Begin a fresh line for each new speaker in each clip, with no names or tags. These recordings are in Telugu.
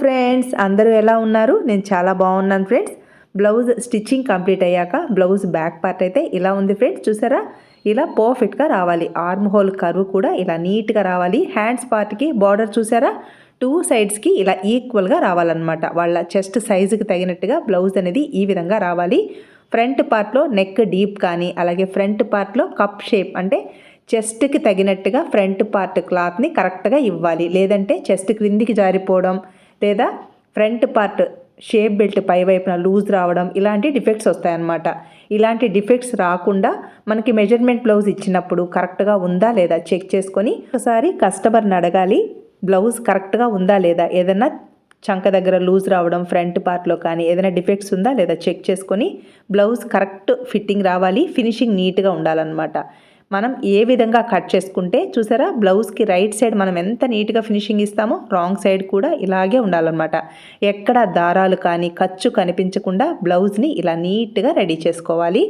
ఫ్రెండ్స్ అందరూ ఎలా ఉన్నారు? నేను చాలా బాగున్నాను ఫ్రెండ్స్. బ్లౌజ్ స్టిచ్చింగ్ కంప్లీట్ అయ్యాక బ్లౌజ్ బ్యాక్ పార్ట్ అయితే ఇలా ఉంది ఫ్రెండ్స్ చూసారా? ఇలా పర్ఫెక్ట్గా రావాలి. ఆర్మ్ హోల్ కర్వ్ కూడా ఇలా నీట్గా రావాలి. హ్యాండ్స్ పార్ట్కి బార్డర్ చూసారా? టూ సైడ్స్కి ఇలా ఈక్వల్గా రావాలన్నమాట. వాళ్ళ చెస్ట్ సైజుకి తగినట్టుగా బ్లౌజ్ అనేది ఈ విధంగా రావాలి. ఫ్రంట్ పార్ట్లో నెక్ డీప్ కానీ అలాగే ఫ్రంట్ పార్ట్లో కప్ షేప్ అంటే చెస్ట్కి తగినట్టుగా ఫ్రంట్ పార్ట్ క్లాత్ని కరెక్ట్గా ఇవ్వాలి. లేదంటే చెస్ట్ క్రిందికి జారిపోవడం లేదా ఫ్రంట్ పార్ట్ షేప్ బెల్ట్ పై వైపున లూజ్ రావడం ఇలాంటి డిఫెక్ట్స్ వస్తాయన్నమాట. ఇలాంటి డిఫెక్ట్స్ రాకుండా మనకి మెజర్మెంట్ బ్లౌజ్ ఇచ్చినప్పుడు కరెక్ట్గా ఉందా లేదా చెక్ చేసుకొని ఒకసారి కస్టమర్ని అడగాలి బ్లౌజ్ కరెక్ట్గా ఉందా లేదా? ఏదైనా చంక దగ్గర లూజ్ రావడం ఫ్రంట్ పార్ట్లో కానీ ఏదైనా డిఫెక్ట్స్ ఉందా లేదా? చెక్ చేసుకొని బ్లౌజ్ కరెక్ట్ ఫిట్టింగ్ రావాలి ఫినిషింగ్ నీట్గా ఉండాలన్నమాట. మనం ఏ విధంగా కట్ చేసుకుంటే చూసారా? బ్లౌజ్కి రైట్ సైడ్ మనం ఎంత నీట్గా ఫినిషింగ్ ఇస్తామో రాంగ్ సైడ్ కూడా ఇలాగే ఉండాలన్నమాట. ఎక్కడ దారాలు కానీ ఖర్చు కనిపించకుండా బ్లౌజ్ని ఇలా నీట్గా రెడీ చేసుకోవాలి.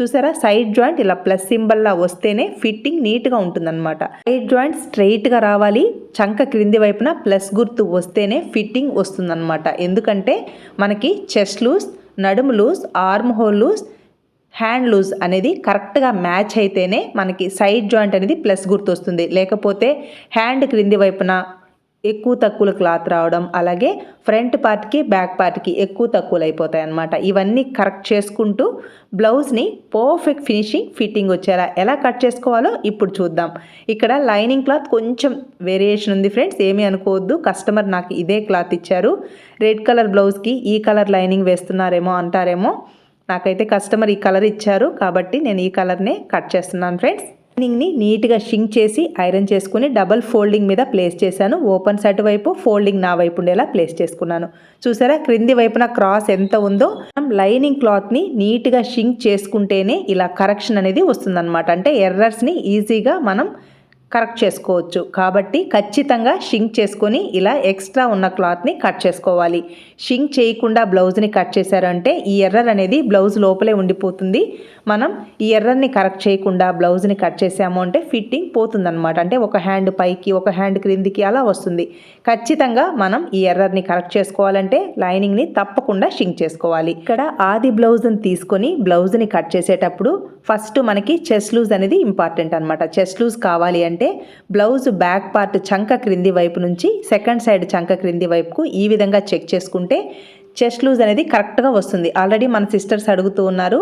చూసారా? సైడ్ జాయింట్ ఇలా ప్లస్ సింబల్లా వస్తేనే ఫిట్టింగ్ నీట్గా ఉంటుందన్నమాట. సైడ్ జాయింట్ స్ట్రైట్గా రావాలి. చంక క్రింది వైపున ప్లస్ గుర్తు వస్తేనే ఫిట్టింగ్ వస్తుందన్నమాట. ఎందుకంటే మనకి చెస్ట్ లూస్ నడుము loose arm hole loose hand loose అనేది కరెక్ట్గా మ్యాచ్ అయితేనే మనకి సైడ్ జాయింట్ అనేది ప్లస్ గుర్తు వస్తుంది లేకపోతే హ్యాండ్ క్రింది వైపున ఎక్కువ తక్కువలు క్లాత్ రావడం అలాగే ఫ్రంట్ పార్ట్కి బ్యాక్ పార్ట్కి ఎక్కువ తక్కువలు అయిపోతాయి అన్నమాట ఇవన్నీ కరెక్ట్ చేసుకుంటూ బ్లౌజ్ని పర్ఫెక్ట్ ఫినిషింగ్ ఫిట్టింగ్ వచ్చేలా ఎలా కట్ చేసుకోవాలో ఇప్పుడు చూద్దాం. ఇక్కడ లైనింగ్ క్లాత్ కొంచెం వేరియేషన్ ఉంది ఫ్రెండ్స్ ఏమీ అనుకోవద్దు. కస్టమర్ నాకు ఇదే క్లాత్ ఇచ్చారు. రెడ్ కలర్ బ్లౌజ్కి ఈ కలర్ లైనింగ్ వేస్తున్నారేమో అంటారేమో. నాకైతే కస్టమర్ ఈ కలర్ ఇచ్చారు కాబట్టి నేను ఈ కలర్నే కట్ చేస్తున్నాను ఫ్రెండ్స్. లైనింగ్ని నీట్గా షింక్ చేసి ఐరన్ చేసుకుని డబల్ ఫోల్డింగ్ మీద ప్లేస్ చేశాను. ఓపెన్ సైడ్ వైపు ఫోల్డింగ్ నా వైపు ఉండేలా ప్లేస్ చేసుకున్నాను. చూసారా? క్రింది వైపున క్రాస్ ఎంత ఉందో? మనం లైనింగ్ క్లాత్ని నీట్గా షింక్ చేసుకుంటేనే ఇలా కరెక్షన్ అనేది వస్తుందన్నమాట. అంటే ఎర్రర్స్ని ఈజీగా మనం కరెక్ట్ చేసుకోవచ్చు. కాబట్టి ఖచ్చితంగా షింక్ చేసుకొని ఇలా ఎక్స్ట్రా ఉన్న క్లాత్ని కట్ చేసుకోవాలి. షింక్ చేయకుండా బ్లౌజ్ని కట్ చేశారంటే ఈ ఎర్రర్ అనేది బ్లౌజ్ లోపలే ఉండిపోతుంది. మనం ఈ ఎర్రర్ని కరెక్ట్ చేయకుండా బ్లౌజ్ని కట్ చేసాము అంటే ఫిట్టింగ్ పోతుందన్నమాట. అంటే ఒక హ్యాండ్ పైకి ఒక హ్యాండ్ క్రిందికి అలా వస్తుంది. ఖచ్చితంగా మనం ఈ ఎర్రర్ని కరెక్ట్ చేసుకోవాలంటే లైనింగ్ని తప్పకుండా షింక్ చేసుకోవాలి. ఇక్కడ ఆది బ్లౌజ్ని తీసుకొని బ్లౌజ్ని కట్ చేసేటప్పుడు ఫస్ట్ మనకి చెస్ లూజ్ అనేది ఇంపార్టెంట్ అనమాట చెస్ లూజ్ కావాలి అంటే బ్లౌజ్ బ్యాక్ పార్ట్ చంక క్రింది వైపు నుంచి సెకండ్ సైడ్ చంక క్రింది వైపుకు ఈ విధంగా చెక్ చేసుకుంటే చెస్ట్ లూజ్ అనేది కరెక్ట్గా వస్తుంది. ఆల్రెడీ మన సిస్టర్స్ అడుగుతూ ఉన్నారు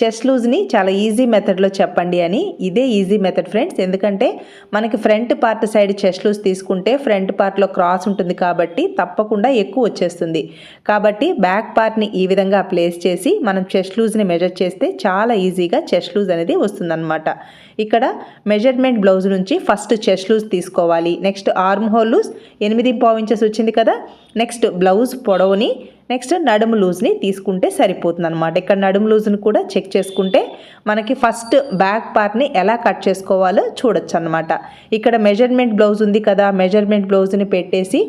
చెస్ట్ లూజ్ని చాలా ఈజీ మెథడ్లో చెప్పండి అని. ఇదే ఈజీ మెథడ్ ఫ్రెండ్స్. ఎందుకంటే మనకి front part side chest loose తీసుకుంటే ఫ్రంట్ పార్ట్లో క్రాస్ ఉంటుంది కాబట్టి తప్పకుండా ఎక్కువ వచ్చేస్తుంది. కాబట్టి బ్యాక్ పార్ట్ని ఈ విధంగా ప్లేస్ చేసి మనం చెస్ట్ లూజ్ని మెజర్ చేస్తే చాలా ఈజీగా చెస్ట్ లూజ్ అనేది వస్తుందన్నమాట. ఇక్కడ మెజర్మెంట్ బ్లౌజ్ నుంచి ఫస్ట్ చెస్ట్ లూజ్ తీసుకోవాలి. నెక్స్ట్ ఆర్మ్ హోల్ లూజ్ ఎనిమిది పావు ఇంచెస్ వచ్చింది కదా. నెక్స్ట్ బ్లౌజ్ పొడవుని నెక్స్ట్ నడుము లూజ్ని తీసుకుంటే సరిపోతుంది అనమాట ఇక్కడ నడుము లూజ్ని కూడా చెక్ చేసుకుంటే మనకి ఫస్ట్ బ్యాక్ పార్ట్ని ఎలా కట్ చేసుకోవాలో చూడొచ్చు అనమాట ఇక్కడ మెజర్మెంట్ బ్లౌజ్ ఉంది కదా మెజర్మెంట్ బ్లౌజ్ని పెట్టేసి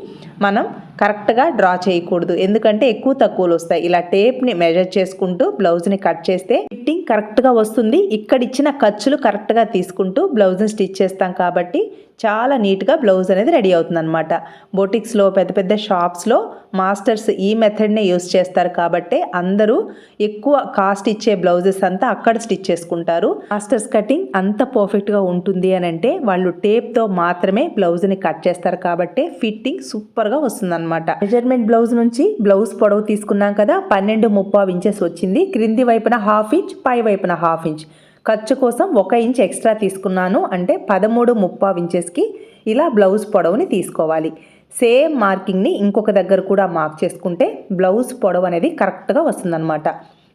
మనం కరెక్ట్గా డ్రా చేయకూడదు. ఎందుకంటే ఎక్కువ తక్కువలు వస్తాయి. ఇలా టేప్ని మెజర్ చేసుకుంటూ బ్లౌజ్ని కట్ చేస్తే ఫిట్టింగ్ కరెక్ట్గా వస్తుంది. ఇక్కడ ఇచ్చిన ఖర్చులు కరెక్ట్గా తీసుకుంటూ బ్లౌజ్ని స్టిచ్ చేస్తాం కాబట్టి చాలా నీట్గా బ్లౌజ్ అనేది రెడీ అవుతుంది అనమాట బొటిక్స్లో పెద్ద పెద్ద షాప్స్లో మాస్టర్స్ ఈ మెథడ్నే యూస్ చేస్తారు కాబట్టి అందరూ ఎక్కువ కాస్ట్ ఇచ్చే బ్లౌజెస్ అంతా అక్కడ స్టిచ్ చేసుకుంటారు. మాస్టర్స్ కటింగ్ అంత పర్ఫెక్ట్గా ఉంటుంది అని అంటే వాళ్ళు టేప్తో మాత్రమే బ్లౌజ్ని కట్ చేస్తారు కాబట్టి ఫిట్టింగ్ సూపర్ సూపర్గా వస్తుందన్నమాట. మెజర్మెంట్ బ్లౌజ్ నుంచి బ్లౌజ్ పొడవు తీసుకున్నాం కదా పన్నెండు ముప్పావు ఇంచెస్ వచ్చింది. క్రింది వైపున హాఫ్ ఇంచ్ పై వైపున హాఫ్ ఇంచ్. ఖర్చు కోసం ఒక ఇంచ్ ఎక్స్ట్రా తీసుకున్నాను. అంటే పదమూడు ముప్పావు ఇంచెస్కి ఇలా బ్లౌజ్ పొడవుని తీసుకోవాలి. సేమ్ మార్కింగ్ని ఇంకొక దగ్గర కూడా మార్క్ చేసుకుంటే బ్లౌజ్ పొడవు అనేది కరెక్ట్గా వస్తుందన్నమాట.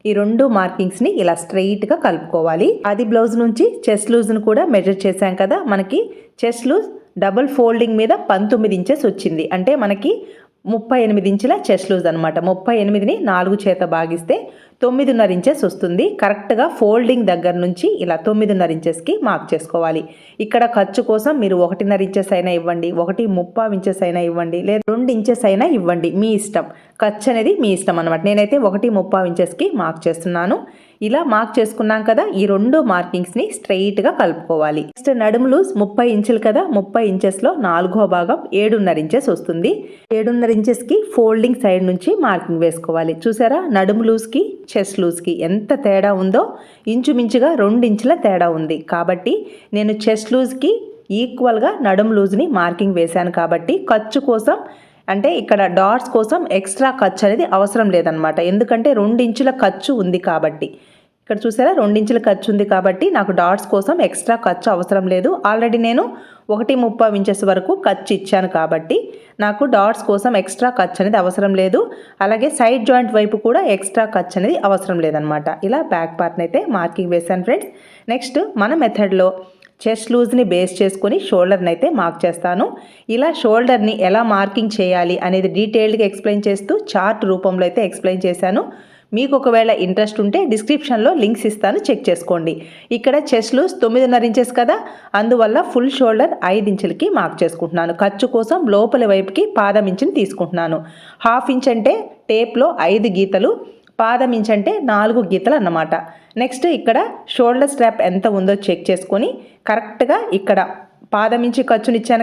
ఈ రెండు మార్కింగ్స్ని ఇలా స్ట్రెయిట్గా కలుపుకోవాలి. అది బ్లౌజ్ నుంచి చెస్ట్ లూజ్ను కూడా మెజర్ చేశాం కదా మనకి చెస్ట్ లూజ్ డబుల్ ఫోల్డింగ్ మీద పంతొమ్మిది ఇంచెస్ వచ్చింది. అంటే మనకి ముప్పై ఎనిమిది ఇంచుల చెస్ట్ లూజ్ అనమాట ముప్పై ఎనిమిదిని నాలుగు చేత భాగిస్తే తొమ్మిదిన్నర ఇంచెస్ వస్తుంది. కరెక్ట్గా ఫోల్డింగ్ దగ్గర నుంచి ఇలా తొమ్మిదిన్నర ఇంచెస్కి మార్క్ చేసుకోవాలి. ఇక్కడ ఖర్చు కోసం మీరు ఒకటిన్నర ఇంచెస్ అయినా ఇవ్వండి ఒకటి ముప్పై ఇంచెస్ అయినా ఇవ్వండి లేదా రెండు ఇంచెస్ అయినా ఇవ్వండి. మీ ఇష్టం. ఖర్చు అనేది మీ ఇష్టం అనమాట నేనైతే ఒకటి ముప్పై ఇంచెస్కి మార్క్ చేస్తున్నాను. ఇలా మార్క్ చేసుకున్నాం కదా ఈ రెండు మార్కింగ్స్ని స్ట్రైట్గా కలుపుకోవాలి. నెక్స్ట్ నడుము లూజ్ ముప్పై ఇంచులు కదా ముప్పై ఇంచెస్లో నాలుగో భాగం ఏడున్నర ఇంచెస్ వస్తుంది. ఏడున్నర ఇంచెస్కి ఫోల్డింగ్ సైడ్ నుంచి మార్కింగ్ వేసుకోవాలి. చూసారా? నడుము లూజ్కి చెస్ట్ లూజ్కి ఎంత తేడా ఉందో ఇంచుమించుగా రెండు ఇంచుల తేడా ఉంది. కాబట్టి నేను చెస్ట్ లూజ్కి ఈక్వల్గా నడుము లూజ్ని మార్కింగ్ వేశాను కాబట్టి ఖర్చు కోసం అంటే ఇక్కడ డాట్స్ కోసం ఎక్స్ట్రా ఖర్చు అనేది అవసరం లేదనమాట ఎందుకంటే రెండించుల ఖర్చు ఉంది కాబట్టి. ఇక్కడ చూసారా? రెండించుల ఖర్చు ఉంది కాబట్టి నాకు డాట్స్ కోసం ఎక్స్ట్రా ఖర్చు అవసరం లేదు. ఆల్రెడీ నేను ఒకటి ముప్పై ఇంచెస్ వరకు ఖర్చు ఇచ్చాను కాబట్టి నాకు డాట్స్ కోసం ఎక్స్ట్రా ఖర్చు అనేది అవసరం లేదు. అలాగే సైడ్ జాయింట్ వైపు కూడా ఎక్స్ట్రా ఖర్చు అనేది అవసరం లేదనమాట ఇలా బ్యాక్ పార్ట్ని అయితే మార్కింగ్ వేశాను ఫ్రెండ్స్. నెక్స్ట్ మన మెథడ్లో చెస్ట్ లూజ్ని బేస్ చేసుకొని షోల్డర్ని అయితే మార్క్ చేస్తాను. ఇలా షోల్డర్ని ఎలా మార్కింగ్ చేయాలి అనేది డీటెయిల్డ్గా ఎక్స్ప్లెయిన్ చేస్తూ చార్ట్ రూపంలో అయితే ఎక్స్ప్లెయిన్ చేశాను. మీకు ఒకవేళ ఇంట్రెస్ట్ ఉంటే డిస్క్రిప్షన్లో లింక్స్ ఇస్తాను చెక్ చేసుకోండి. ఇక్కడ చెస్ లూస్ తొమ్మిదిన్నర ఇంచెస్ కదా? అందువల్ల ఫుల్ షోల్డర్ ఐదు ఇంచులకి మార్క్ చేసుకుంటున్నాను. ఖర్చు కోసం లోపలి వైపుకి పాదం ఇంచుని తీసుకుంటున్నాను. హాఫ్ ఇంచ్ అంటే టేప్లో ఐదు గీతలు పాదం ఇంచ్ అంటే నాలుగు గీతలు అన్నమాట. నెక్స్ట్ ఇక్కడ షోల్డర్ స్ట్రాప్ ఎంత ఉందో చెక్ చేసుకొని కరెక్ట్గా ఇక్కడ పాదం ఇంచి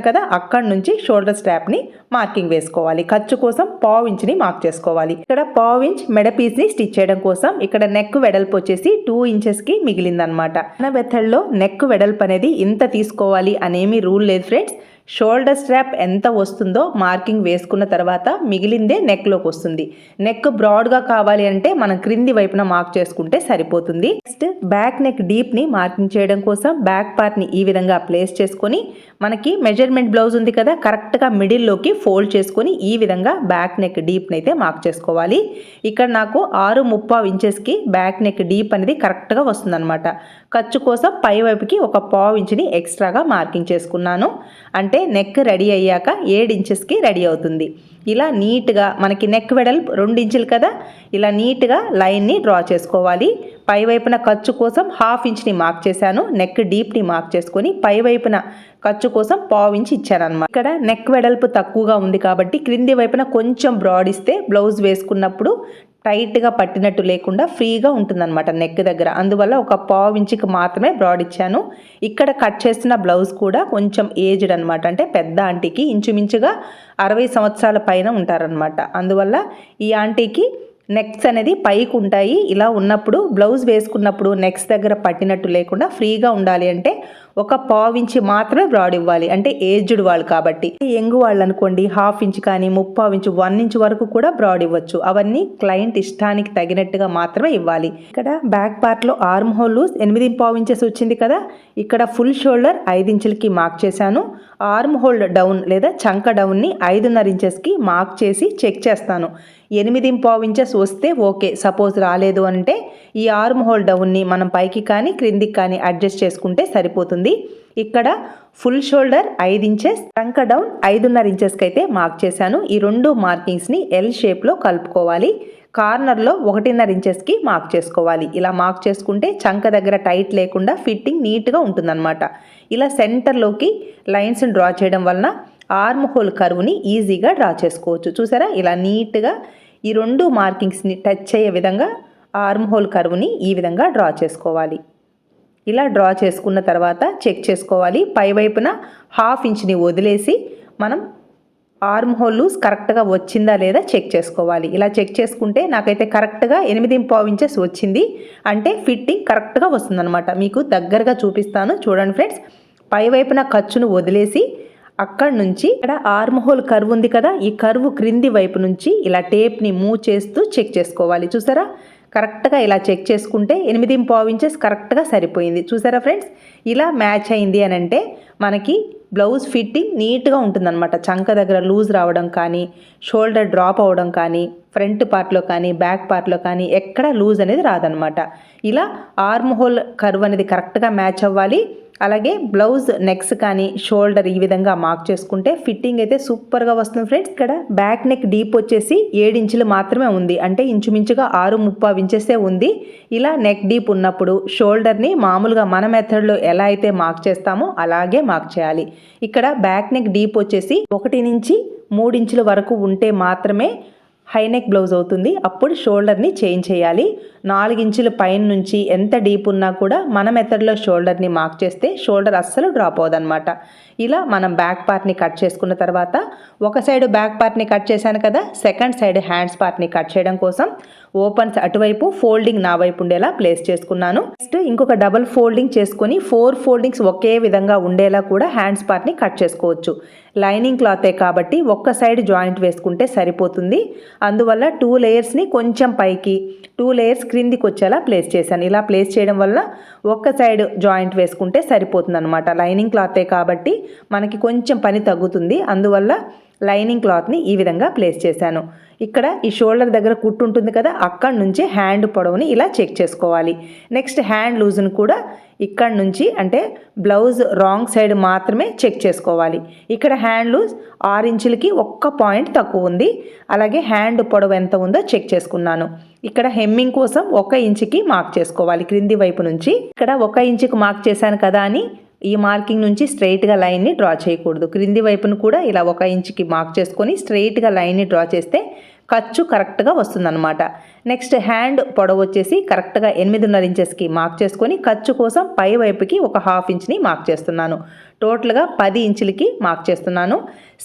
కదా అక్కడి నుంచి షోల్డర్ స్ట్రాప్ని మార్కింగ్ వేసుకోవాలి. ఖర్చు కోసం పావు ఇంచ్ని మార్క్ చేసుకోవాలి. ఇక్కడ పావు ఇంచ్ మెడ పీస్ని స్టిచ్ చేయడం కోసం ఇక్కడ నెక్ వెడల్పు వచ్చేసి టూ ఇంచెస్కి మిగిలిందనమాట మన మెథడ్లో నెక్ వెడల్పు అనేది ఇంత తీసుకోవాలి అనేమి రూల్ లేదు ఫ్రెండ్స్. షోల్డర్ స్ట్రాప్ ఎంత వస్తుందో మార్కింగ్ వేసుకున్న తర్వాత మిగిలిందే నెక్లోకి వస్తుంది. నెక్ బ్రాడ్గా కావాలి అంటే మనం క్రింది వైపున మార్క్ చేసుకుంటే సరిపోతుంది. నెక్స్ట్ బ్యాక్ నెక్ డీప్ని మార్కింగ్ చేయడం కోసం బ్యాక్ పార్ట్ని ఈ విధంగా ప్లేస్ చేసుకొని మనకి మెజర్మెంట్ బ్లౌజ్ ఉంది కదా కరెక్ట్గా మిడిల్లోకి ఫోల్డ్ చేసుకొని ఈ విధంగా బ్యాక్ నెక్ డీప్ని అయితే మార్క్ చేసుకోవాలి. ఇక్కడ నాకు ఆరు ముప్పావు ఇంచెస్కి బ్యాక్ నెక్ డీప్ అనేది కరెక్ట్గా వస్తుందన్నమాట. ఖర్చు కోసం పై వైపుకి ఒక పావు ఇంచుని ఎక్స్ట్రాగా మార్కింగ్ చేసుకున్నాను. అంటే నెక్ రెడీ అయ్యాక ఏడు ఇంచెస్కి రెడీ అవుతుంది. ఇలా నీట్గా మనకి నెక్ వెడల్పు రెండు ఇంచులు కదా? ఇలా నీట్గా లైన్ని డ్రా చేసుకోవాలి. పై వైపున ఖర్చు కోసం హాఫ్ ఇంచ్ని మార్క్ చేశాను. నెక్ డీప్ని మార్క్ చేసుకొని పై వైపున ఖర్చు కోసం పావు ఇంచ్ ఇచ్చాను అనమాట ఇక్కడ నెక్ వెడల్పు తక్కువగా ఉంది కాబట్టి క్రింది వైపున కొంచెం బ్రాడ్ ఇస్తే బ్లౌజ్ వేసుకున్నప్పుడు టైట్గా పట్టినట్టు లేకుండా ఫ్రీగా ఉంటుందన్నమాట నెక్ దగ్గర. అందువల్ల ఒక పావు ఇంచుకి మాత్రమే బ్రాడ్ ఇచ్చాను. ఇక్కడ కట్ చేస్తున్న బ్లౌజ్ కూడా కొంచెం ఏజ్డ్ అనమాట అంటే పెద్ద ఆంటీకి ఇంచుమించుగా అరవై సంవత్సరాల పైన ఉంటారనమాట అందువల్ల ఈ ఆంటీకి నెక్స్ అనేది పైకి ఉంటాయి. ఇలా ఉన్నప్పుడు బ్లౌజ్ వేసుకున్నప్పుడు నెక్స్ దగ్గర పట్టినట్టు లేకుండా ఫ్రీగా ఉండాలి అంటే ఒక పావు ఇంచి మాత్రమే బ్రాడ్ ఇవ్వాలి. అంటే ఏజ్డ్ వాళ్ళు కాబట్టి. యంగ్ వాళ్ళు అనుకోండి హాఫ్ ఇంచ్ కానీ ముప్పావు ఇంచ్ వన్ ఇంచ్ వరకు కూడా బ్రాడ్ ఇవ్వచ్చు. అవన్నీ క్లయింట్ ఇష్టానికి తగినట్టుగా మాత్రమే ఇవ్వాలి. ఇక్కడ బ్యాక్ పార్ట్లో ఆర్మ్ హోల్ లూజ్ ఎనిమిది పావు ఇంచెస్ వచ్చింది కదా? ఇక్కడ ఫుల్ షోల్డర్ ఐదు ఇంచులకి మార్క్ చేశాను. ఆర్మ్ హోల్డ్ డౌన్ లేదా చంక డౌన్ని ఐదున్నర ఇంచెస్కి మార్క్ చేసి చెక్ చేస్తాను. ఎనిమిది పావు ఇంచెస్ వస్తే ఓకే. సపోజ్ రాలేదు అంటే ఈ ఆర్మ్ హోల్ డౌన్ని మనం పైకి కానీ క్రిందికి కానీ అడ్జస్ట్ చేసుకుంటే సరిపోతుంది. ఇక్కడ ఫుల్ షోల్డర్ ఐదు ఇంచెస్ టంక డౌన్ ఐదున్నర ఇంచెస్కి అయితే మార్క్ చేశాను. ఈ రెండు మార్కింగ్స్ని ఎల్ షేప్లో కలుపుకోవాలి. కార్నర్లో ఒకటిన్నర ఇంచెస్కి మార్క్ చేసుకోవాలి. ఇలా మార్క్ చేసుకుంటే చంక దగ్గర టైట్ లేకుండా ఫిట్టింగ్ నీట్గా ఉంటుందన్నమాట. ఇలా సెంటర్లోకి లైన్స్ని డ్రా చేయడం వలన ఆర్మ్ హోల్ కరువుని ఈజీగా డ్రా చేసుకోవచ్చు. చూసారా? ఇలా నీట్గా ఈ రెండు మార్కింగ్స్ని టచ్ అయ్యే విధంగా ఆర్మ్ హోల్ కరువుని ఈ విధంగా డ్రా చేసుకోవాలి. ఇలా డ్రా చేసుకున్న తర్వాత చెక్ చేసుకోవాలి. పైవైపున హాఫ్ ఇంచ్ని వదిలేసి మనం ఆర్మ్ హోల్ లూస్ కరెక్ట్గా వచ్చిందా లేదా చెక్ చేసుకోవాలి. ఇలా చెక్ చేసుకుంటే నాకైతే కరెక్ట్గా ఎనిమిది పావు ఇంచెస్ వచ్చింది. అంటే ఫిట్టింగ్ కరెక్ట్గా వస్తుందన్నమాట. మీకు దగ్గరగా చూపిస్తాను. చూడండి ఫ్రెండ్స్. పైవైపున ఖర్చును వదిలేసి అక్కడ నుంచి ఇక్కడ ఆర్మ్ హోల్ కర్వ్ ఉంది కదా ఈ కర్వ్ క్రింది వైపు నుంచి ఇలా టేప్ని మూవ్ చేస్తూ చెక్ చేసుకోవాలి. చూసారా? కరెక్ట్గా ఇలా చెక్ చేసుకుంటే ఎనిమిది పావు ఇంచెస్ కరెక్ట్గా సరిపోయింది. చూసారా ఫ్రెండ్స్? ఇలా మ్యాచ్ అయింది అని అంటే మనకి బ్లౌజ్ ఫిట్టింగ్ నీట్గా ఉంటుందన్నమాట. చంక దగ్గర లూజ్ రావడం కానీ షోల్డర్ డ్రాప్ అవ్వడం కానీ ఫ్రంట్ పార్ట్లో కానీ బ్యాక్ పార్ట్లో కానీ ఎక్కడ లూజ్ అనేది రాదనమాట ఇలా ఆర్మ్ హోల్ కర్వ్ అనేది కరెక్ట్గా మ్యాచ్ అవ్వాలి. అలాగే బ్లౌజ్ నెక్స్ కానీ షోల్డర్ ఈ విధంగా మార్క్ చేసుకుంటే ఫిట్టింగ్ అయితే సూపర్గా వస్తుంది ఫ్రెండ్స్. ఇక్కడ బ్యాక్ నెక్ డీప్ వచ్చేసి ఏడు ఇంచులు మాత్రమే ఉంది. అంటే ఇంచుమించుగా ఆరు ముప్పావు ఇంచెసే ఉంది. ఇలా నెక్ డీప్ ఉన్నప్పుడు షోల్డర్ని మామూలుగా మన మెథడ్లో ఎలా అయితే మార్క్ చేస్తామో అలాగే మార్క్ చేయాలి. ఇక్కడ బ్యాక్ నెక్ డీప్ వచ్చేసి ఒకటి నుంచి మూడించుల వరకు ఉంటే మాత్రమే హైనెక్ బ్లౌజ్ అవుతుంది. అప్పుడు షోల్డర్ని చేంజ్ చేయాలి. నాలుగు పైన నుంచి ఎంత డీప్ ఉన్నా కూడా మన మెథడ్లో షోల్డర్ని మార్క్ చేస్తే షోల్డర్ అస్సలు డ్రాప్ అవ్వదన్నమాట. ఇలా మనం బ్యాక్ పార్ట్ని కట్ చేసుకున్న తర్వాత ఒక సైడ్ బ్యాక్ పార్ట్ని కట్ చేశాను కదా సెకండ్ సైడ్ హ్యాండ్స్ పార్ట్ని కట్ చేయడం కోసం ఓపెన్స్ అటువైపు ఫోల్డింగ్ నా వైపు ఉండేలా ప్లేస్ చేసుకున్నాను. నెక్స్ట్ ఇంకొక డబల్ ఫోల్డింగ్ చేసుకొని ఫోర్ ఫోల్డింగ్స్ ఒకే విధంగా ఉండేలా కూడా హ్యాండ్స్ పార్ట్ని కట్ చేసుకోవచ్చు. లైనింగ్ క్లాతే కాబట్టి ఒక్క సైడ్ జాయింట్ వేసుకుంటే సరిపోతుంది. అందువల్ల టూ లేయర్స్ని కొంచెం పైకి టూ లేయర్స్ క్రిందికి వచ్చేలా ప్లేస్ చేశాను. ఇలా ప్లేస్ చేయడం వల్ల ఒక్క సైడ్ జాయింట్ వేసుకుంటే సరిపోతుంది అనమాట లైనింగ్ క్లాతే కాబట్టి మనకి కొంచెం పని తగ్గుతుంది. అందువల్ల లైనింగ్ క్లాత్ని ఈ విధంగా ప్లేస్ చేశాను. ఇక్కడ ఈ షోల్డర్ దగ్గర కుట్టు ఉంటుంది కదా అక్కడ నుంచి హ్యాండ్ పొడవుని ఇలా చెక్ చేసుకోవాలి. నెక్స్ట్ హ్యాండ్ లూజ్ని కూడా ఇక్కడ నుంచి అంటే బ్లౌజ్ రాంగ్ సైడ్ మాత్రమే చెక్ చేసుకోవాలి. ఇక్కడ హ్యాండ్ లూజ్ ఆరు ఇంచులకి ఒక్క పాయింట్ తక్కువ ఉంది. అలాగే హ్యాండ్ పొడవు ఎంత ఉందో చెక్ చేసుకున్నాను. ఇక్కడ హెమ్మింగ్ కోసం ఒక ఇంచుకి మార్క్ చేసుకోవాలి క్రింది వైపు నుంచి. ఇక్కడ ఒక ఇంచుకి మార్క్ చేశాను కదా అని ఈ మార్కింగ్ నుంచి స్ట్రైట్గా లైన్ని డ్రా చేయకూడదు. క్రింది వైపును కూడా ఇలా ఒక ఇంచుకి మార్క్ చేసుకొని స్ట్రైట్గా లైన్ని డ్రా చేస్తే ఖర్చు కరెక్ట్గా వస్తుందన్నమాట. నెక్స్ట్ హ్యాండ్ పొడవు వచ్చేసి కరెక్ట్గా ఎనిమిదిన్నర ఇంచెస్కి మార్క్ చేసుకొని ఖర్చు కోసం పై వైపుకి ఒక హాఫ్ ఇంచ్ని మార్క్ చేస్తున్నాను. టోటల్గా పది ఇంచులకి మార్క్ చేస్తున్నాను.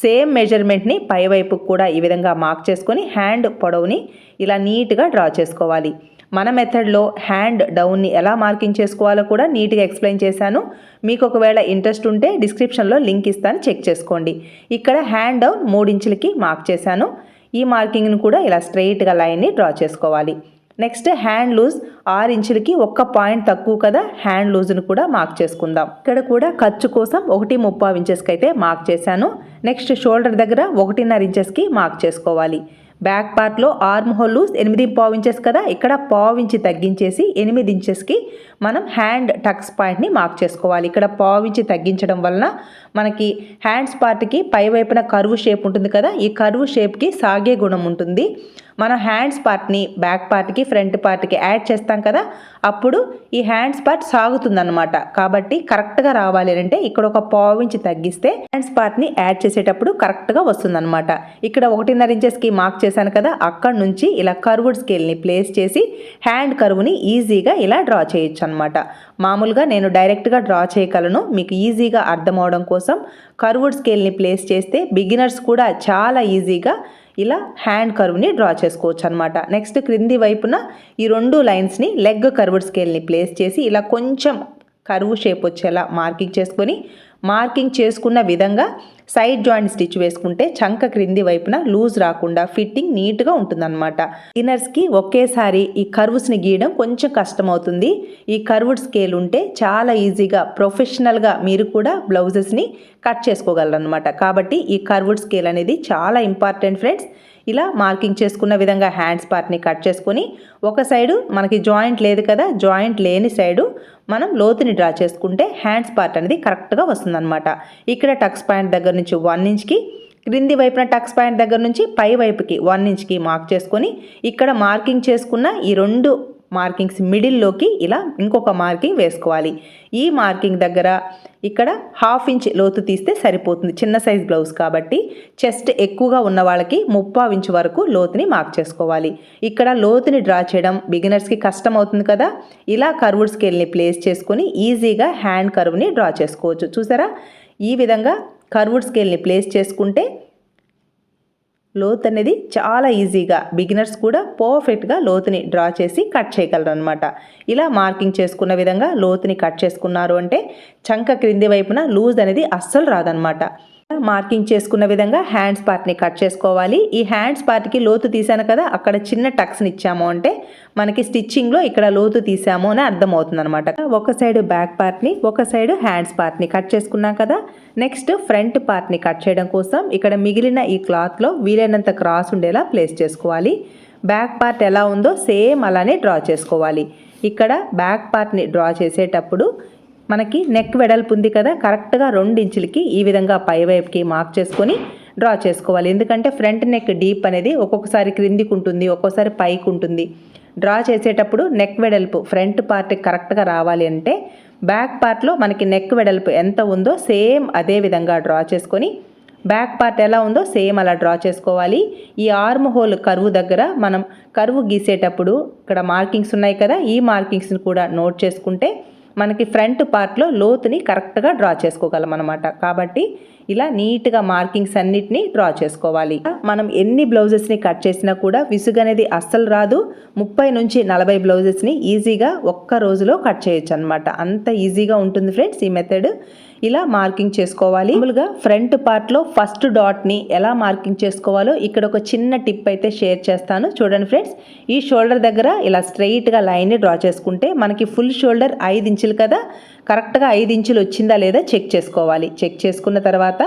సేమ్ మెజర్మెంట్ని పై వైపుకి కూడా ఈ విధంగా మార్క్ చేసుకొని హ్యాండ్ పొడవుని ఇలా నీట్గా డ్రా చేసుకోవాలి. మన మెథడ్లో హ్యాండ్ డౌన్ని ఎలా మార్కింగ్ చేసుకోవాలో కూడా నీట్గా ఎక్స్ప్లెయిన్ చేశాను. మీకు ఒకవేళ ఇంట్రెస్ట్ ఉంటే డిస్క్రిప్షన్లో లింక్ ఇస్తాను చెక్ చేసుకోండి. ఇక్కడ హ్యాండ్ డౌన్ మూడించులకి మార్క్ చేశాను. ఈ మార్కింగ్ను కూడా ఇలా స్ట్రెయిట్గా లైన్ని డ్రా చేసుకోవాలి. నెక్స్ట్ హ్యాండ్ లూజ్ ఆరు ఇంచులకి ఒక్క పాయింట్ తక్కువ కదా హ్యాండ్ లూజ్ను కూడా మార్క్ చేసుకుందాం. ఇక్కడ కూడా ఖర్చు కోసం ఒకటి ముప్పావు ఇంచెస్కి అయితే మార్క్ చేశాను. నెక్స్ట్ షోల్డర్ దగ్గర ఒకటిన్నర ఇంచెస్కి మార్క్ చేసుకోవాలి. బ్యాక్ పార్ట్లో ఆర్మ్ హోల్ ఎనిమిది పావు ఇంచెస్ కదా ఇక్కడ పావు ఇంచి తగ్గించేసి ఎనిమిది ఇంచెస్కి మనం హ్యాండ్ టక్స్ పాయింట్ని మార్క్ చేసుకోవాలి. ఇక్కడ పావు ఇంచి తగ్గించడం వలన మనకి హ్యాండ్స్ పార్ట్కి పై వైపున కరువు షేప్ ఉంటుంది కదా ఈ కరువు షేప్కి సాగే గుణం ఉంటుంది. మనం హ్యాండ్స్ పార్ట్ని బ్యాక్ పార్ట్కి ఫ్రంట్ పార్ట్కి యాడ్ చేస్తాం కదా అప్పుడు ఈ హ్యాండ్స్ పార్ట్ సాగుతుందన్నమాట. కాబట్టి కరెక్ట్గా రావాలి అంటే ఇక్కడ ఒక పావు ఇంచి తగ్గిస్తే హ్యాండ్స్ పార్ట్ని యాడ్ చేసేటప్పుడు కరెక్ట్గా వస్తుందన్నమాట. ఇక్కడ ఒకటిన్నర ఇంచెస్కి మార్క్ చేశాను కదా అక్కడ నుంచి ఇలా కర్వుడ్ స్కేల్ని ప్లేస్ చేసి హ్యాండ్ కరువుని ఈజీగా ఇలా డ్రా చేయొచ్చు అనమాట మామూలుగా నేను డైరెక్ట్గా డ్రా చేయగలను మీకు ఈజీగా అర్థం అవడం కోసం కర్వుడ్ స్కేల్ని ప్లేస్ చేస్తే బిగినర్స్ కూడా చాలా ఈజీగా ఇలా హ్యాండ్ కర్వ్ని డ్రా చేసుకోవచ్చు అనమాట నెక్స్ట్ క్రింది వైపున ఈ రెండు లైన్స్ని లెగ్ కర్వ్డ్ స్కేల్ని ప్లేస్ చేసి ఇలా కొంచెం కరువు షేప్ వచ్చేలా మార్కింగ్ చేసుకొని మార్కింగ్ చేసుకున్న విధంగా సైడ్ జాయింట్ స్టిచ్ వేసుకుంటే చంక క్రింది వైపున లూజ్ రాకుండా ఫిట్టింగ్ నీట్గా ఉంటుందన్నమాట. ఇన్నర్స్కి ఒకేసారి ఈ కర్వ్స్ని గీయడం కొంచెం కష్టమవుతుంది. ఈ కర్వ్డ్ స్కేల్ ఉంటే చాలా ఈజీగా ప్రొఫెషనల్గా మీరు కూడా బ్లౌజెస్ని కట్ చేసుకోగలరనమాట కాబట్టి ఈ కర్వ్డ్ స్కేల్ అనేది చాలా ఇంపార్టెంట్ ఫ్రెండ్స్. ఇలా మార్కింగ్ చేసుకున్న విధంగా హ్యాండ్స్ పార్ట్ని కట్ చేసుకొని ఒక సైడు మనకి జాయింట్ లేదు కదా జాయింట్ లేని సైడు మనం లోతుని డ్రా చేసుకుంటే హ్యాండ్స్ పార్ట్ అనేది కరెక్ట్గా వస్తుందన్నమాట. ఇక్కడ టక్స్ పాయింట్ దగ్గర నుంచి వన్ ఇంచ్కి క్రింది వైపున టక్స్ పాయింట్ దగ్గర నుంచి పై వైపుకి వన్ ఇంచ్కి మార్క్ చేసుకొని ఇక్కడ మార్కింగ్ చేసుకున్న ఈ రెండు మార్కింగ్స్ మిడిల్లోకి ఇలా ఇంకొక మార్కింగ్ వేసుకోవాలి. ఈ మార్కింగ్ దగ్గర ఇక్కడ హాఫ్ ఇంచ్ లోతు తీస్తే సరిపోతుంది. చిన్న సైజ్ బ్లౌజ్ కాబట్టి చెస్ట్ ఎక్కువగా ఉన్న వాళ్ళకి ముప్పావు ఇంచ్ వరకు లోతుని మార్క్ చేసుకోవాలి. ఇక్కడ లోతుని డ్రా చేయడం బిగినర్స్కి కష్టం అవుతుంది కదా. ఇలా కర్వుడ్ స్కేల్ని ప్లేస్ చేసుకొని ఈజీగా హ్యాండ్ కర్వ్ని డ్రా చేసుకోవచ్చు. చూసారా? ఈ విధంగా కర్వుడ్ స్కేల్ని ప్లేస్ చేసుకుంటే లోత్ అనేది చాలా ఈజీగా బిగినర్స్ కూడా పర్ఫెక్ట్గా లోతుని డ్రా చేసి కట్ చేయగలరు అనమాట ఇలా మార్కింగ్ చేసుకున్న విధంగా లోతుని కట్ చేసుకున్నారు అంటే చంక క్రింది వైపున లూజ్ అనేది అస్సలు రాదనమాట మార్కింగ్ చేసుకున్న విధంగా హ్యాండ్స్ పార్ట్ని కట్ చేసుకోవాలి. ఈ హ్యాండ్స్ పార్ట్కి లోతు తీసాను కదా అక్కడ చిన్న టక్స్ని ఇచ్చాము అంటే మనకి స్టిచ్చింగ్లో ఇక్కడ లోతు తీసాము అని అర్థమవుతుంది అనమాట ఒక సైడ్ బ్యాక్ పార్ట్ని ఒక సైడ్ హ్యాండ్స్ పార్ట్ని కట్ చేసుకున్నాం కదా నెక్స్ట్ ఫ్రంట్ పార్ట్ని కట్ చేయడం కోసం ఇక్కడ మిగిలిన ఈ క్లాత్లో వీలైనంత క్రాస్ ఉండేలా ప్లేస్ చేసుకోవాలి. బ్యాక్ పార్ట్ ఎలా ఉందో సేమ్ అలానే డ్రా చేసుకోవాలి. ఇక్కడ బ్యాక్ పార్ట్ని డ్రా చేసేటప్పుడు మనకి నెక్ వెడల్పు ఉంది కదా కరెక్ట్గా రెండు ఇంచులకి ఈ విధంగా పై వైపుకి మార్క్ చేసుకొని డ్రా చేసుకోవాలి. ఎందుకంటే ఫ్రంట్ నెక్ డీప్ అనేది ఒక్కొక్కసారి క్రిందికి ఉంటుంది ఒక్కోసారి పైకి ఉంటుంది. డ్రా చేసేటప్పుడు నెక్ వెడల్పు ఫ్రంట్ పార్ట్ కరెక్ట్గా రావాలి అంటే బ్యాక్ పార్ట్లో మనకి నెక్ వెడల్పు ఎంత ఉందో సేమ్ అదే విధంగా డ్రా చేసుకొని బ్యాక్ పార్ట్ ఎలా ఉందో సేమ్ అలా డ్రా చేసుకోవాలి. ఈ ఆర్మ్ హోల్ కరువు దగ్గర మనం కరువు గీసేటప్పుడు ఇక్కడ మార్కింగ్స్ ఉన్నాయి కదా ఈ మార్కింగ్స్ని కూడా నోట్ చేసుకుంటే మనకి ఫ్రంట్ పార్ట్లో లోతుని కరెక్ట్గా డ్రా చేసుకోగలం అనమాట కాబట్టి ఇలా నీట్గా మార్కింగ్స్ అన్నిటిని డ్రా చేసుకోవాలి. మనం ఎన్ని బ్లౌజెస్ని కట్ చేసినా కూడా విసుగు అనేది అస్సలు రాదు. ముప్పై నుంచి నలభై బ్లౌజెస్ని ఈజీగా ఒక్క రోజులో కట్ చేయొచ్చు అనమాట అంత ఈజీగా ఉంటుంది ఫ్రెండ్స్ ఈ మెథడ్. ఇలా మార్కింగ్ చేసుకోవాలి. మామూలుగా ఫ్రంట్ పార్ట్లో ఫస్ట్ డాట్ని ఎలా మార్కింగ్ చేసుకోవాలో ఇక్కడ ఒక చిన్న టిప్ అయితే షేర్ చేస్తాను. చూడండి ఫ్రెండ్స్ ఈ షోల్డర్ దగ్గర ఇలా స్ట్రెయిట్గా లైన్ని డ్రా చేసుకుంటే మనకి ఫుల్ షోల్డర్ ఐదు ఇంచులు కదా కరెక్ట్గా ఐదు ఇంచులు వచ్చిందా లేదా చెక్ చేసుకోవాలి. చెక్ చేసుకున్న తర్వాత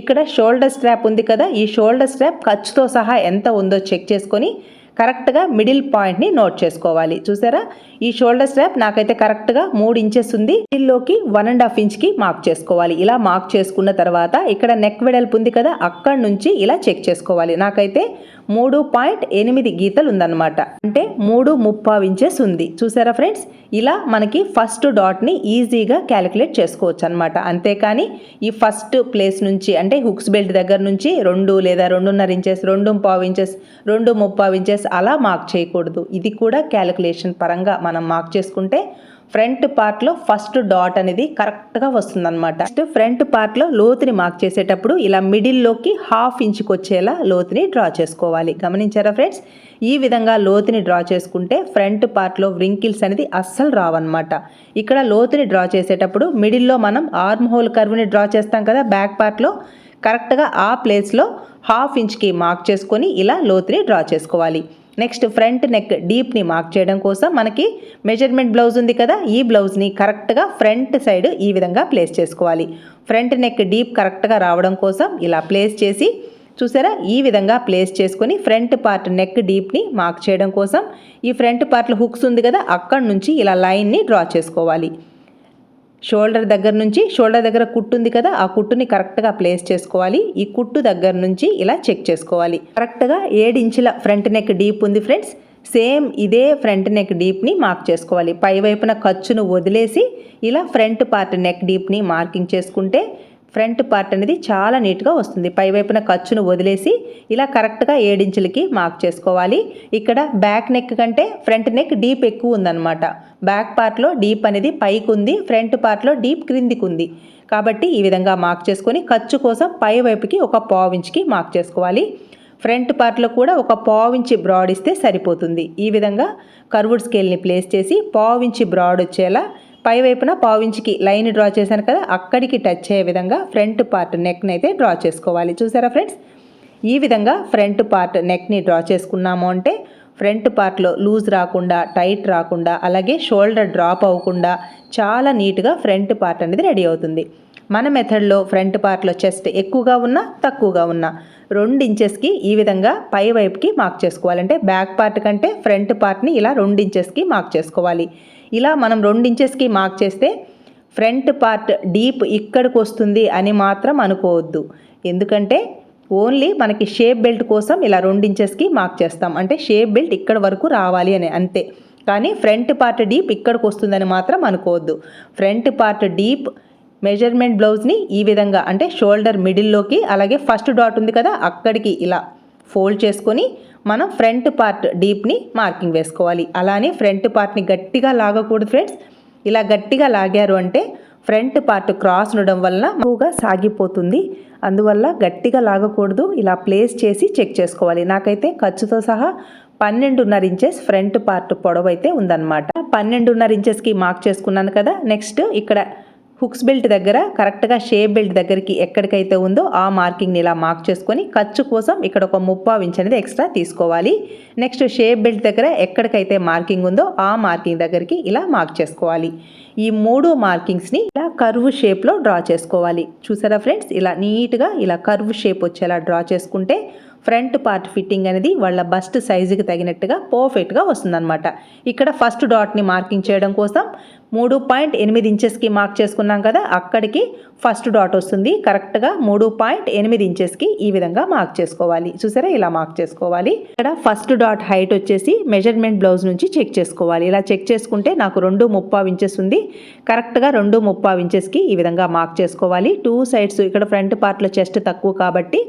ఇక్కడ షోల్డర్ స్ట్రాప్ ఉంది కదా ఈ షోల్డర్ స్ట్రాప్ ఖర్చుతో సహా ఎంత ఉందో చెక్ చేసుకొని కరెక్ట్గా మిడిల్ పాయింట్ని నోట్ చేసుకోవాలి. చూసారా? ఈ షోల్డర్ స్ట్రాప్ నాకైతే కరెక్ట్గా మూడు ఇంచెస్ ఉంది. మిడిల్లోకి వన్ అండ్ హాఫ్ ఇంచ్కి మార్క్ చేసుకోవాలి. ఇలా మార్క్ చేసుకున్న తర్వాత ఇక్కడ నెక్ వెడల్పు ఉంది కదా అక్కడ నుంచి ఇలా చెక్ చేసుకోవాలి. నాకైతే మూడు పాయింట్ ఎనిమిది గీతలు ఉందన్నమాట అంటే మూడు ముప్పావు ఇంచెస్ ఉంది. చూసారా ఫ్రెండ్స్? ఇలా మనకి ఫస్ట్ డాట్ని ఈజీగా క్యాలిక్యులేట్ చేసుకోవచ్చు అనమాట అంతేకాని ఈ ఫస్ట్ ప్లేస్ నుంచి అంటే హుక్స్ బెల్ట్ దగ్గర నుంచి రెండు లేదా రెండున్నర ఇంచెస్ రెండు పావు ఇంచెస్ రెండు ముప్పావు ఇంచెస్ అలా మార్క్ చేయకూడదు. ఇది కూడా క్యాలిక్యులేషన్ పరంగా మనం మార్క్ చేసుకుంటే ఫ్రంట్ పార్ట్లో ఫస్ట్ డాట్ అనేది కరెక్ట్గా వస్తుందన్నమాట. నెక్స్ట్ ఫ్రంట్ పార్ట్లో లోతుని మార్క్ చేసేటప్పుడు ఇలా మిడిల్లోకి హాఫ్ ఇంచుకి వచ్చేలా లోతుని డ్రా చేసుకోవాలి. గమనించారా ఫ్రెండ్స్? ఈ విధంగా లోతుని డ్రా చేసుకుంటే ఫ్రంట్ పార్ట్లో వ్రింకిల్స్ అనేది అస్సలు రావన్నమాట. ఇక్కడ లోతుని డ్రా చేసేటప్పుడు మిడిల్లో మనం ఆర్మ్ హోల్ కర్వ్ని డ్రా చేస్తాం కదా బ్యాక్ పార్ట్లో కరెక్ట్గా ఆ ప్లేస్లో హాఫ్ ఇంచ్కి మార్క్ చేసుకొని ఇలా లోతుని డ్రా చేసుకోవాలి. నెక్స్ట్ ఫ్రంట్ నెక్ డీప్ని మార్క్ చేయడం కోసం మనకి మెజర్మెంట్ బ్లౌజ్ ఉంది కదా ఈ బ్లౌజ్ని కరెక్ట్గా ఫ్రంట్ సైడ్ ఈ విధంగా ప్లేస్ చేసుకోవాలి. ఫ్రంట్ నెక్ డీప్ కరెక్ట్గా రావడం కోసం ఇలా ప్లేస్ చేసి చూసారా? ఈ విధంగా ప్లేస్ చేసుకొని ఫ్రంట్ పార్ట్ నెక్ డీప్ని మార్క్ చేయడం కోసం ఈ ఫ్రంట్ పార్ట్లో హుక్స్ ఉంది కదా అక్కడ నుంచి ఇలా లైన్ని డ్రా చేసుకోవాలి. షోల్డర్ దగ్గర నుంచి షోల్డర్ దగ్గర కుట్టు ఉంది కదా ఆ కుట్టుని కరెక్ట్గా ప్లేస్ చేసుకోవాలి. ఈ కుట్టు దగ్గర నుంచి ఇలా చెక్ చేసుకోవాలి. కరెక్ట్గా ఏడు ఇంచుల ఫ్రంట్ నెక్ డీప్ ఉంది ఫ్రెండ్స్. సేమ్ ఇదే ఫ్రంట్ నెక్ డీప్ని మార్క్ చేసుకోవాలి. పై వైపున ఖర్చును వదిలేసి ఇలా ఫ్రంట్ పార్ట్ నెక్ డీప్ని మార్కింగ్ చేసుకుంటే ఫ్రంట్ పార్ట్ అనేది చాలా నీట్గా వస్తుంది. పై వైపున ఖర్చును వదిలేసి ఇలా కరెక్ట్గా ఏడించులకి మార్క్ చేసుకోవాలి. ఇక్కడ బ్యాక్ నెక్ కంటే ఫ్రంట్ నెక్ డీప్ ఎక్కువ ఉందన్నమాట. బ్యాక్ పార్ట్లో డీప్ అనేది పైకి ఉంది ఫ్రంట్ పార్ట్లో డీప్ క్రిందికి ఉంది. కాబట్టి ఈ విధంగా మార్క్ చేసుకొని ఖర్చు కోసం పై వైపుకి ఒక పావు ఇంచుకి మార్క్ చేసుకోవాలి. ఫ్రంట్ పార్ట్లో కూడా ఒక పావించి బ్రాడ్ ఇస్తే సరిపోతుంది. ఈ విధంగా కర్వుడ్ స్కేల్ని ప్లేస్ చేసి పావించి బ్రాడ్ వచ్చేలా పై వైపున పావించికి లైన్ డ్రా చేశాను కదా అక్కడికి టచ్ అయ్యే విధంగా ఫ్రంట్ పార్ట్ నెక్ని అయితే డ్రా చేసుకోవాలి. చూసారా ఫ్రెండ్స్? ఈ విధంగా ఫ్రంట్ పార్ట్ నెక్ని డ్రా చేసుకున్నాము అంటే ఫ్రంట్ పార్ట్లో లూజ్ రాకుండా టైట్ రాకుండా అలాగే షోల్డర్ డ్రాప్ అవ్వకుండా చాలా నీట్గా ఫ్రంట్ పార్ట్ అనేది రెడీ అవుతుంది. మన మెథడ్లో ఫ్రంట్ పార్ట్లో చెస్ట్ ఎక్కువగా ఉన్నా తక్కువగా ఉన్నా రెండు ఇంచెస్కి ఈ విధంగా పై వైపుకి మార్క్ చేసుకోవాలంటే బ్యాక్ పార్ట్ కంటే ఫ్రంట్ పార్ట్ని ఇలా రెండు ఇంచెస్కి మార్క్ చేసుకోవాలి. ఇలా మనం రెండు ఇంచెస్కి మార్క్ చేస్తే ఫ్రంట్ పార్ట్ డీప్ ఇక్కడికి వస్తుంది అని మాత్రం అనుకోవద్దు. ఎందుకంటే ఓన్లీ మనకి షేప్ బెల్ట్ కోసం ఇలా రెండు ఇంచెస్కి మార్క్ చేస్తాం. అంటే షేప్ బెల్ట్ ఇక్కడ వరకు రావాలి అని అంతే. కానీ ఫ్రంట్ పార్ట్ డీప్ ఇక్కడికి వస్తుందని మాత్రం అనుకోవద్దు. ఫ్రంట్ పార్ట్ డీప్ మెజర్మెంట్ బ్లౌజ్ని ఈ విధంగా అంటే షోల్డర్ మిడిల్లోకి అలాగే ఫస్ట్ డాట్ ఉంది కదా అక్కడికి ఇలా ఫోల్డ్ చేసుకొని మనం ఫ్రంట్ పార్ట్ డీప్ని మార్కింగ్ వేసుకోవాలి. అలానే ఫ్రంట్ పార్ట్ని గట్టిగా లాగకూడదు ఫ్రెండ్స్. ఇలా గట్టిగా లాగారు అంటే ఫ్రంట్ పార్ట్ క్రాస్ ఉండడం వలన ఎక్కువగా సాగిపోతుంది. అందువల్ల గట్టిగా లాగకూడదు. ఇలా ప్లేస్ చేసి చెక్ చేసుకోవాలి. నాకైతే ఖర్చుతో సహా పన్నెండున్నర ఇంచెస్ ఫ్రంట్ పార్ట్ పొడవు అయితే ఉందన్నమాట. పన్నెండున్నర ఇంచెస్కి మార్క్ చేసుకున్నాను కదా. నెక్స్ట్ ఇక్కడ హుక్స్ బెల్ట్ దగ్గర కరెక్ట్గా షేప్ బెల్ట్ దగ్గరికి ఎక్కడికైతే ఉందో ఆ మార్కింగ్ని ఇలా మార్క్ చేసుకొని ఖర్చు కోసం ఇక్కడ ఒక ముప్పావు ఇంచ్ అనేది ఎక్స్ట్రా తీసుకోవాలి. నెక్స్ట్ షేప్ బెల్ట్ దగ్గర ఎక్కడికైతే మార్కింగ్ ఉందో ఆ మార్కింగ్ దగ్గరికి ఇలా మార్క్ చేసుకోవాలి. ఈ మూడు మార్కింగ్స్ని ఇలా కర్వ్ షేప్లో డ్రా చేసుకోవాలి. చూసారా ఫ్రెండ్స్? ఇలా నీట్గా ఇలా కర్వ్ షేప్ వచ్చేలా డ్రా చేసుకుంటే ఫ్రంట్ పార్ట్ ఫిట్టింగ్ అనేది వాళ్ళ బస్ట్ సైజుకి తగినట్టుగా పర్ఫెక్ట్గా వస్తుందన్నమాట. ఇక్కడ ఫస్ట్ డాట్ని మార్కింగ్ చేయడం కోసం మూడు పాయింట్ ఎనిమిది ఇంచెస్కి మార్క్ చేసుకున్నాం కదా అక్కడికి ఫస్ట్ డాట్ వస్తుంది. కరెక్ట్గా మూడు పాయింట్ ఎనిమిది ఇంచెస్కి ఈ విధంగా మార్క్ చేసుకోవాలి. చూసారా? ఇలా మార్క్ చేసుకోవాలి. ఇక్కడ ఫస్ట్ డాట్ హైట్ వచ్చేసి మెజర్మెంట్ బ్లౌజ్ నుంచి చెక్ చేసుకోవాలి. ఇలా చెక్ చేసుకుంటే నాకు రెండు ముప్పావు ఇంచెస్ ఉంది. కరెక్ట్గా రెండు ముప్పావు ఇంచెస్కి ఈ విధంగా మార్క్ చేసుకోవాలి. టూ సైడ్స్ ఇక్కడ ఫ్రంట్ పార్ట్లో చెస్ట్ తక్కువ కాబట్టి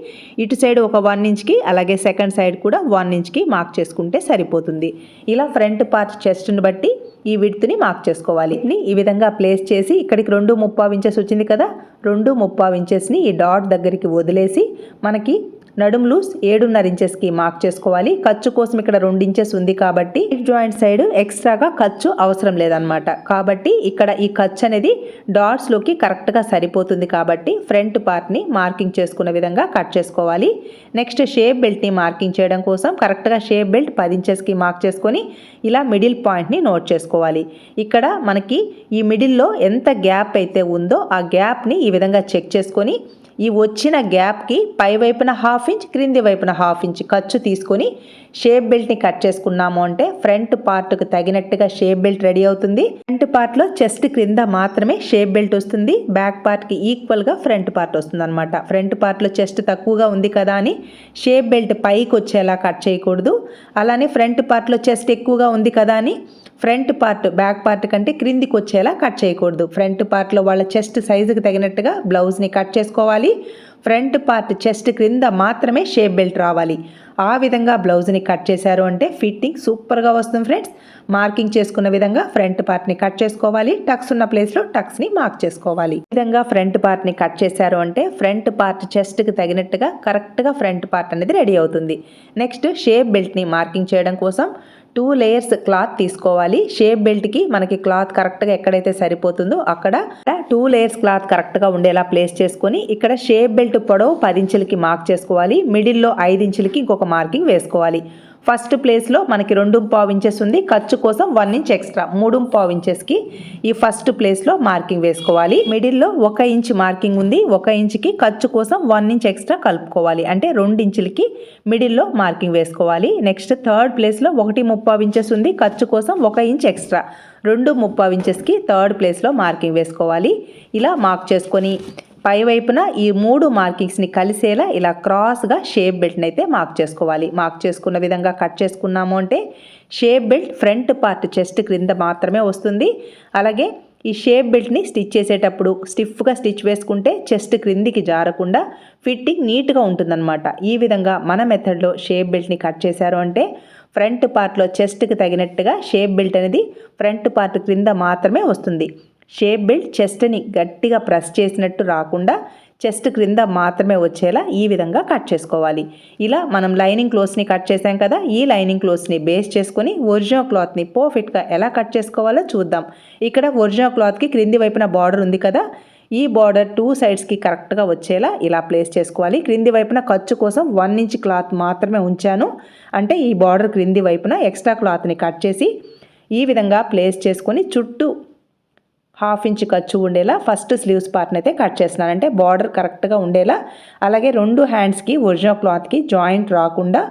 ఇటు సైడ్ ఒక వన్ ఇంచ్కి అలాగే సెకండ్ సైడ్ కూడా వన్ ఇంచ్కి మార్క్ చేసుకుంటే సరిపోతుంది. ఇలా ఫ్రంట్ పార్ట్ చెస్ట్ని బట్టి ఈ విడ్త్ని మార్క్ చేసుకోవాలి. ఇది ఈ విధంగా ప్లేస్ చేసి ఇక్కడికి రెండు ముప్పావు ఇంచెస్ వచ్చింది కదా రెండు ముప్పావు ఇంచెస్ని ఈ డాట్ దగ్గరికి వదిలేసి మనకి నడుము లూస్ ఏడున్నర ఇంచెస్కి మార్క్ చేసుకోవాలి. ఖర్చు కోసం ఇక్కడ రెండు ఇంచెస్ ఉంది కాబట్టి జాయింట్ సైడ్ ఎక్స్ట్రాగా ఖర్చు అవసరం లేదనమాట కాబట్టి ఇక్కడ ఈ ఖర్చు అనేది డాట్స్లోకి కరెక్ట్గా సరిపోతుంది కాబట్టి ఫ్రంట్ పార్ట్ని మార్కింగ్ చేసుకునే విధంగా కట్ చేసుకోవాలి. నెక్స్ట్ షేప్ బెల్ట్ని మార్కింగ్ చేయడం కోసం కరెక్ట్గా షేప్ బెల్ట్ పది ఇంచెస్కి మార్క్ చేసుకొని ఇలా మిడిల్ పాయింట్ని నోట్ చేసుకోవాలి. ఇక్కడ మనకి ఈ మిడిల్లో ఎంత గ్యాప్ అయితే ఉందో ఆ గ్యాప్ని ఈ విధంగా చెక్ చేసుకొని ఈ వచ్చిన గ్యాప్కి పై వైపున హాఫ్ ఇంచ్ క్రింది వైపున హాఫ్ ఇంచ్ ఖర్చు తీసుకొని షేప్ బెల్ట్ని కట్ చేసుకున్నాము అంటే ఫ్రంట్ పార్ట్కి తగినట్టుగా షేప్ బెల్ట్ రెడీ అవుతుంది. ఫ్రంట్ పార్ట్లో చెస్ట్ క్రింద మాత్రమే షేప్ బెల్ట్ వస్తుంది. బ్యాక్ పార్ట్కి ఈక్వల్గా ఫ్రంట్ పార్ట్ వస్తుంది అనమాట ఫ్రంట్ పార్ట్లో చెస్ట్ తక్కువగా ఉంది కదా అని షేప్ బెల్ట్ పైకి వచ్చేలా కట్ చేయకూడదు. అలానే ఫ్రంట్ పార్ట్లో చెస్ట్ ఎక్కువగా ఉంది కదా అని ఫ్రంట్ పార్ట్ బ్యాక్ పార్ట్ కంటే క్రిందికి వచ్చేలా కట్ చేయకూడదు. ఫ్రంట్ పార్ట్లో వాళ్ళ చెస్ట్ సైజుకి తగినట్టుగా బ్లౌజ్ని కట్ చేసుకోవాలి. ఫ్రంట్ పార్ట్ చెస్ట్ క్రింద మాత్రమే షేప్ బెల్ట్ రావాలి. ఆ విధంగా బ్లౌజ్ని కట్ చేశారు అంటే ఫిట్టింగ్ సూపర్గా వస్తుంది ఫ్రెండ్స్. మార్కింగ్ చేసుకున్న విధంగా ఫ్రంట్ పార్ట్ని కట్ చేసుకోవాలి. టక్స్ ఉన్న ప్లేస్లో టక్స్ని మార్క్ చేసుకోవాలి. ఈ విధంగా ఫ్రంట్ పార్ట్ని కట్ చేశారు అంటే ఫ్రంట్ పార్ట్ చెస్ట్కి తగినట్టుగా కరెక్ట్గా ఫ్రంట్ పార్ట్ అనేది రెడీ అవుతుంది. నెక్స్ట్ షేప్ బెల్ట్ని మార్కింగ్ చేయడం కోసం టూ లేయర్స్ క్లాత్ తీసుకోవాలి. షేప్ బెల్ట్కి మనకి క్లాత్ కరెక్ట్గా ఎక్కడైతే సరిపోతుందో అక్కడ టూ లేయర్స్ క్లాత్ కరెక్ట్గా ఉండేలా ప్లేస్ చేసుకొని ఇక్కడ షేప్ బెల్ట్ పొడవు పది ఇంచులకి మార్క్ చేసుకోవాలి. మిడిల్లో ఐదు ఇంచులకి ఇంకొక మార్కింగ్ వేసుకోవాలి. ఫస్ట్ ప్లేస్లో మనకి రెండు పావు ఇంచెస్ ఉంది. ఖర్చు కోసం వన్ ఇంచ్ ఎక్స్ట్రా. మూడు పావు ఇంచెస్కి ఈ ఫస్ట్ ప్లేస్లో మార్కింగ్ వేసుకోవాలి. మిడిల్లో ఒక ఇంచ్ మార్కింగ్ ఉంది. ఒక ఇంచుకి ఖర్చు కోసం వన్ ఇంచ్ ఎక్స్ట్రా కలుపుకోవాలి. అంటే రెండు ఇంచులకి మిడిల్లో మార్కింగ్ వేసుకోవాలి. నెక్స్ట్ థర్డ్ ప్లేస్లో ఒకటి ముప్పావు ఇంచెస్ ఉంది. ఖర్చు కోసం ఒక ఇంచ్ ఎక్స్ట్రా. రెండు ముప్పావు ఇంచెస్కి థర్డ్ ప్లేస్లో మార్కింగ్ వేసుకోవాలి. ఇలా మార్క్ చేసుకొని పై వైపున ఈ మూడు మార్కింగ్స్ని కలిసేలా ఇలా క్రాస్గా షేప్ బెల్ట్ని అయితే మార్క్ చేసుకోవాలి. మార్క్ చేసుకున్న విధంగా కట్ చేసుకున్నాము అంటే shape belt front part chest క్రింద మాత్రమే వస్తుంది. అలాగే ఈ షేప్ బెల్ట్ని స్టిచ్ చేసేటప్పుడు స్టిఫ్గా స్టిచ్ వేసుకుంటే చెస్ట్ క్రిందికి జారకుండా ఫిట్టింగ్ నీట్గా ఉంటుందన్నమాట. ఈ విధంగా మన మెథడ్లో షేప్ బెల్ట్ని కట్ చేశారు అంటే ఫ్రంట్ పార్ట్లో చెస్ట్కి తగినట్టుగా షేప్ బెల్ట్ అనేది ఫ్రంట్ పార్ట్ క్రింద మాత్రమే వస్తుంది. షేప్ బెల్ట్ చెస్ట్ని గట్టిగా ప్రెస్ చేసినట్టు రాకుండా చెస్ట్ క్రింద మాత్రమే వచ్చేలా ఈ విధంగా కట్ చేసుకోవాలి. ఇలా మనం లైనింగ్ క్లోత్స్ని కట్ చేసాం కదా ఈ లైనింగ్ క్లోత్స్ని బేస్ చేసుకొని ఒరిజినల్ క్లాత్ని పర్ఫెక్ట్గా ఎలా కట్ చేసుకోవాలో చూద్దాం. ఇక్కడ ఒరిజినల్ క్లాత్కి క్రింది వైపున బార్డర్ ఉంది కదా ఈ బార్డర్ టూ సైడ్స్కి కరెక్ట్గా వచ్చేలా ఇలా ప్లేస్ చేసుకోవాలి. క్రింది వైపున ఖర్చు కోసం వన్ ఇంచ్ క్లాత్ మాత్రమే ఉంచాను. అంటే ఈ బార్డర్ క్రింది వైపున ఎక్స్ట్రా క్లాత్ని కట్ చేసి ఈ విధంగా ప్లేస్ చేసుకొని చుట్టూ హాఫ్ ఇంచ్ ఖర్చు ఉండేలా ఫస్ట్ స్లీవ్స్ పార్ట్ని అయితే కట్ చేస్తున్నాను. అంటే బార్డర్ కరెక్ట్గా ఉండేలా. అలాగే రెండు హ్యాండ్స్కి ఒరిజినల్ క్లాత్కి జాయింట్ రాకుండా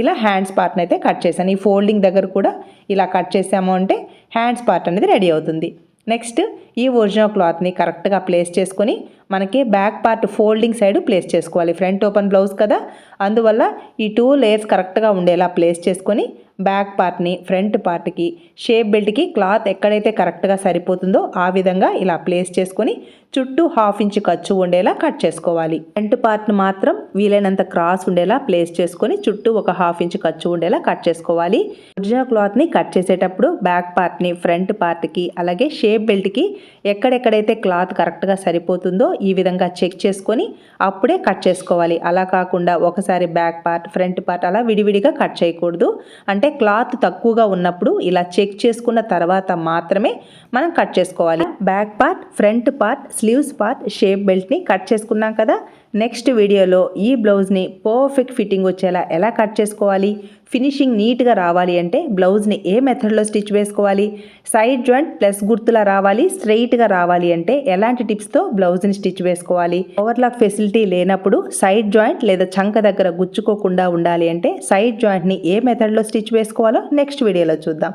ఇలా హ్యాండ్స్ పార్ట్ని అయితే కట్ చేశాను. ఈ ఫోల్డింగ్ దగ్గర కూడా ఇలా కట్ చేసాము అంటే హ్యాండ్స్ పార్ట్ అనేది రెడీ అవుతుంది. నెక్స్ట్ ఈ ఒరిజినల్ క్లాత్ని కరెక్ట్గా ప్లేస్ చేసుకొని మనకి back part folding side place చేసుకోవాలి. ఫ్రంట్ ఓపెన్ బ్లౌజ్ కదా. అందువల్ల ఈ టూ లేయర్స్ కరెక్ట్గా ఉండేలా ప్లేస్ చేసుకొని బ్యాక్ పార్ట్ని ఫ్రంట్ పార్ట్కి షేప్ బెల్ట్కి క్లాత్ ఎక్కడైతే కరెక్ట్గా సరిపోతుందో ఆ విధంగా ఇలా ప్లేస్ చేసుకొని చుట్టూ హాఫ్ ఇంచ్ ఖర్చు ఉండేలా కట్ చేసుకోవాలి. ఫ్రంట్ పార్ట్ని మాత్రం వీలైనంత క్రాస్ ఉండేలా ప్లేస్ చేసుకొని చుట్టూ ఒక హాఫ్ ఇంచ్ ఖర్చు ఉండేలా కట్ చేసుకోవాలి. ఒరిజినల్ క్లాత్ని కట్ చేసేటప్పుడు బ్యాక్ పార్ట్ని ఫ్రంట్ పార్ట్కి అలాగే షేప్ బెల్ట్కి ఎక్కడెక్కడైతే క్లాత్ కరెక్ట్గా సరిపోతుందో ఈ విధంగా చెక్ చేసుకొని అప్పుడే కట్ చేసుకోవాలి. అలా కాకుండా ఒకసారి బ్యాక్ పార్ట్ ఫ్రంట్ పార్ట్ అలా విడివిడిగా కట్ చేయకూడదు. అంటే క్లాత్ తక్కువగా ఉన్నప్పుడు ఇలా చెక్ చేసుకున్న తర్వాత మాత్రమే మనం కట్ చేసుకోవాలి. Back part front part sleeves part shape బెల్ట్ని cut చేసుకున్నాం కదా. నెక్స్ట్ వీడియోలో ఈ బ్లౌజ్ని పర్ఫెక్ట్ ఫిట్టింగ్ వచ్చేలా ఎలా కట్ చేసుకోవాలి? ఫినిషింగ్ నీట్గా రావాలి అంటే బ్లౌజ్ని ఏ మెథడ్లో స్టిచ్ వేసుకోవాలి? సైడ్ జాయింట్ ప్లస్ గుర్తులా రావాలి? స్ట్రైట్గా రావాలి అంటే ఎలాంటి టిప్స్తో బ్లౌజ్ని స్టిచ్ వేసుకోవాలి? ఓవర్లాక్ ఫెసిలిటీ లేనప్పుడు సైడ్ జాయింట్ లేదా చంక దగ్గర గుచ్చుకోకుండా ఉండాలి అంటే సైడ్ జాయింట్ని ఏ మెథడ్లో స్టిచ్ వేసుకోవాలో నెక్స్ట్ వీడియోలో చూద్దాం.